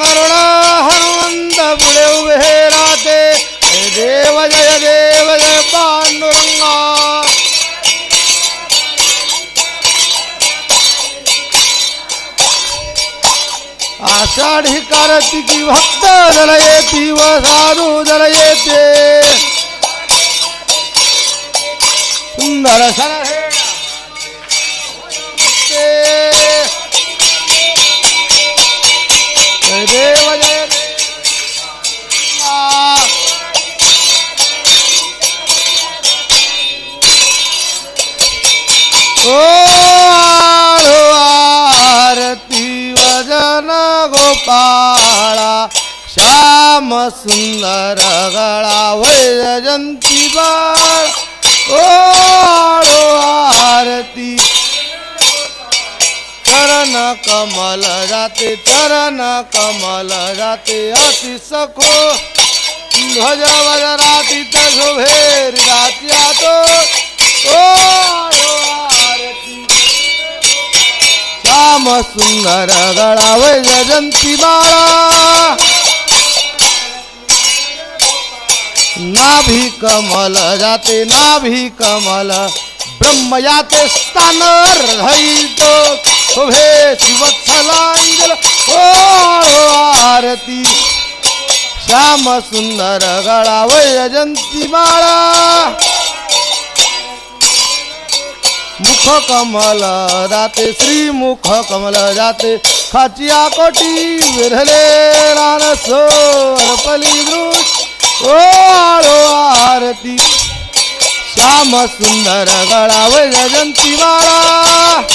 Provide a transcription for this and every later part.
ಗರುಣಾ ಹನುಮಂತ ಬುಳೆಯುವೆ ಹೇರಾತೆ ಜಯ ದೇವ ಜಯ ದೇವ ಜಯ ಪಾಂಡುರಂಗ ಆಷಾಢಿ ಕಾರತಿಕಿ ಭಕ್ತ ಜಲಯೇತಿ ವ ಸಾಧು ಜಲಯೇತೆ ಸುಂದರ ಸಲಹೆ देव देव ओ आरती वजन गोपाळा श्याम सुंदर गळा वैजंती बाळ ओ आरती चरण कमल जाते चरण कमल जाते अति सखो ध्वज वज राती तोभेर रातिया तो ओ श्याम सुंदर गड़ावे जयंती माळा नाभी कमल जाते नाभी कमल ब्रह्म जाते स्थान तो, शोभे शिवत्सलांजल ओ आरती श्याम सुंदर गळा जंती माळा मुख कमल जाते श्री मुख कमल जाते खाचिया कोटी विरले रानसो अर्पली दृश ओ आळो आरती श्याम सुंदर गळा जंती माळा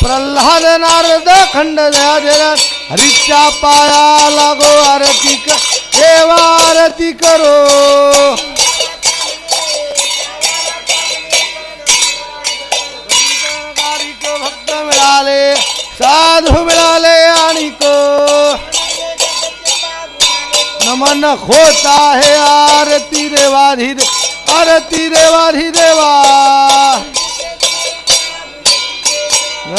प्रहलाद नारद खंड हरिचा पाया लागो आरती आरती करो को भक्त मिलाले साधु मिलाले आनी को नमन होता है आरती देवाधी आरती देवाधी देवा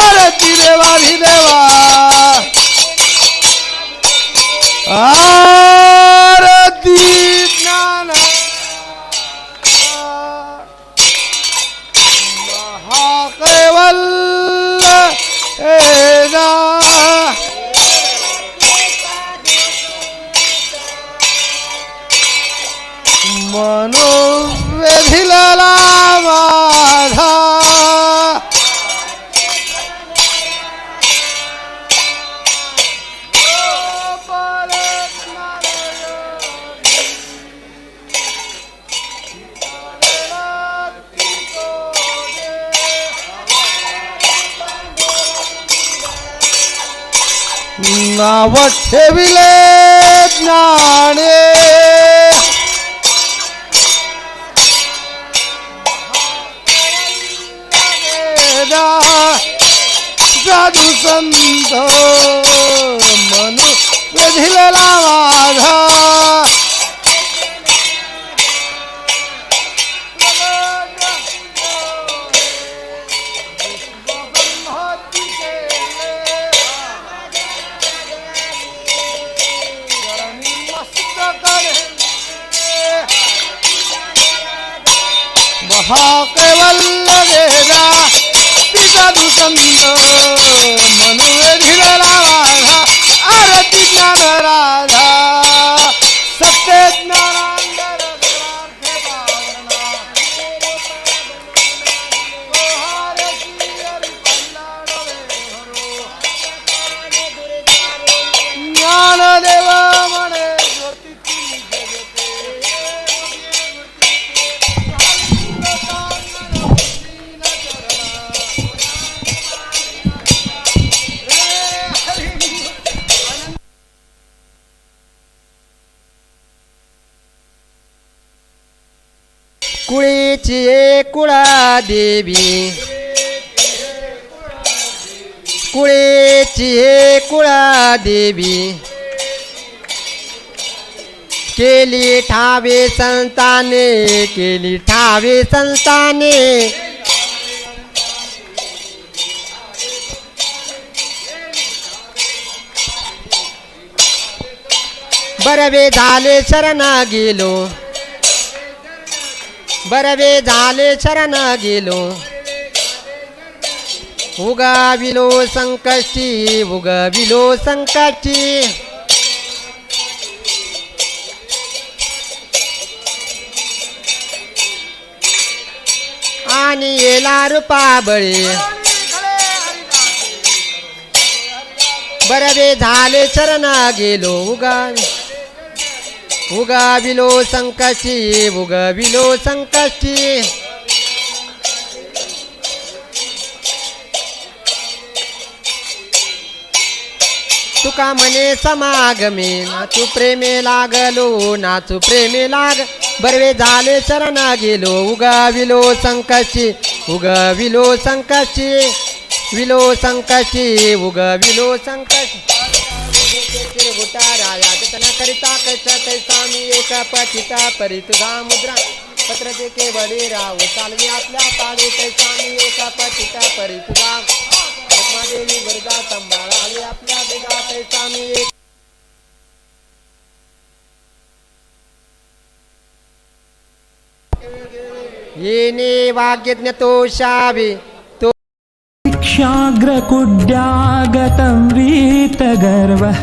અરે ધીરેવા ધીરેવા હા नाव ठेविले ज्ञाने संत मनु वेधिलेला माझा वल्लेरा पितादु संत मनोधीर राधा आरती ज्ञान राधा सत्य कुड़ा देवी कुड़े कुळादेवी कुड़ा देवी के लिए ठावे संताने के लिए ठावे संताने बरवे धाले शरणा गेलो बरवे झाले शरण गेलो उगाविलो संकष्टी उगविलो संकष्टी आणि येला रुपा बळी बरवे झाले चरण गेलो उगावी उगाविलो संकाशी उगाविलो संकाची तुका म्हणे समागमी नाचू प्रेमे लागलो नाचू प्रेमे लाग बरवे झाले शरणा गेलो उगा विलो उगाविलो उग विलो विलो संकाशी विलो संकाची के फिर उठा राजा जितना करता कैसा तैसा मी एक पथिता परितुधा मुद्रा पत्र देखे बड़े राव चालवी आपल्या पाडे तैसा मी एक पथिता परितुधा देवी वरदा संभाळावी आपल्या बेगा तैसा मी एक येने वाग्यज्ञ तोषाभि शिक्षाग्रकुड्यागतं तो वीतगर्वः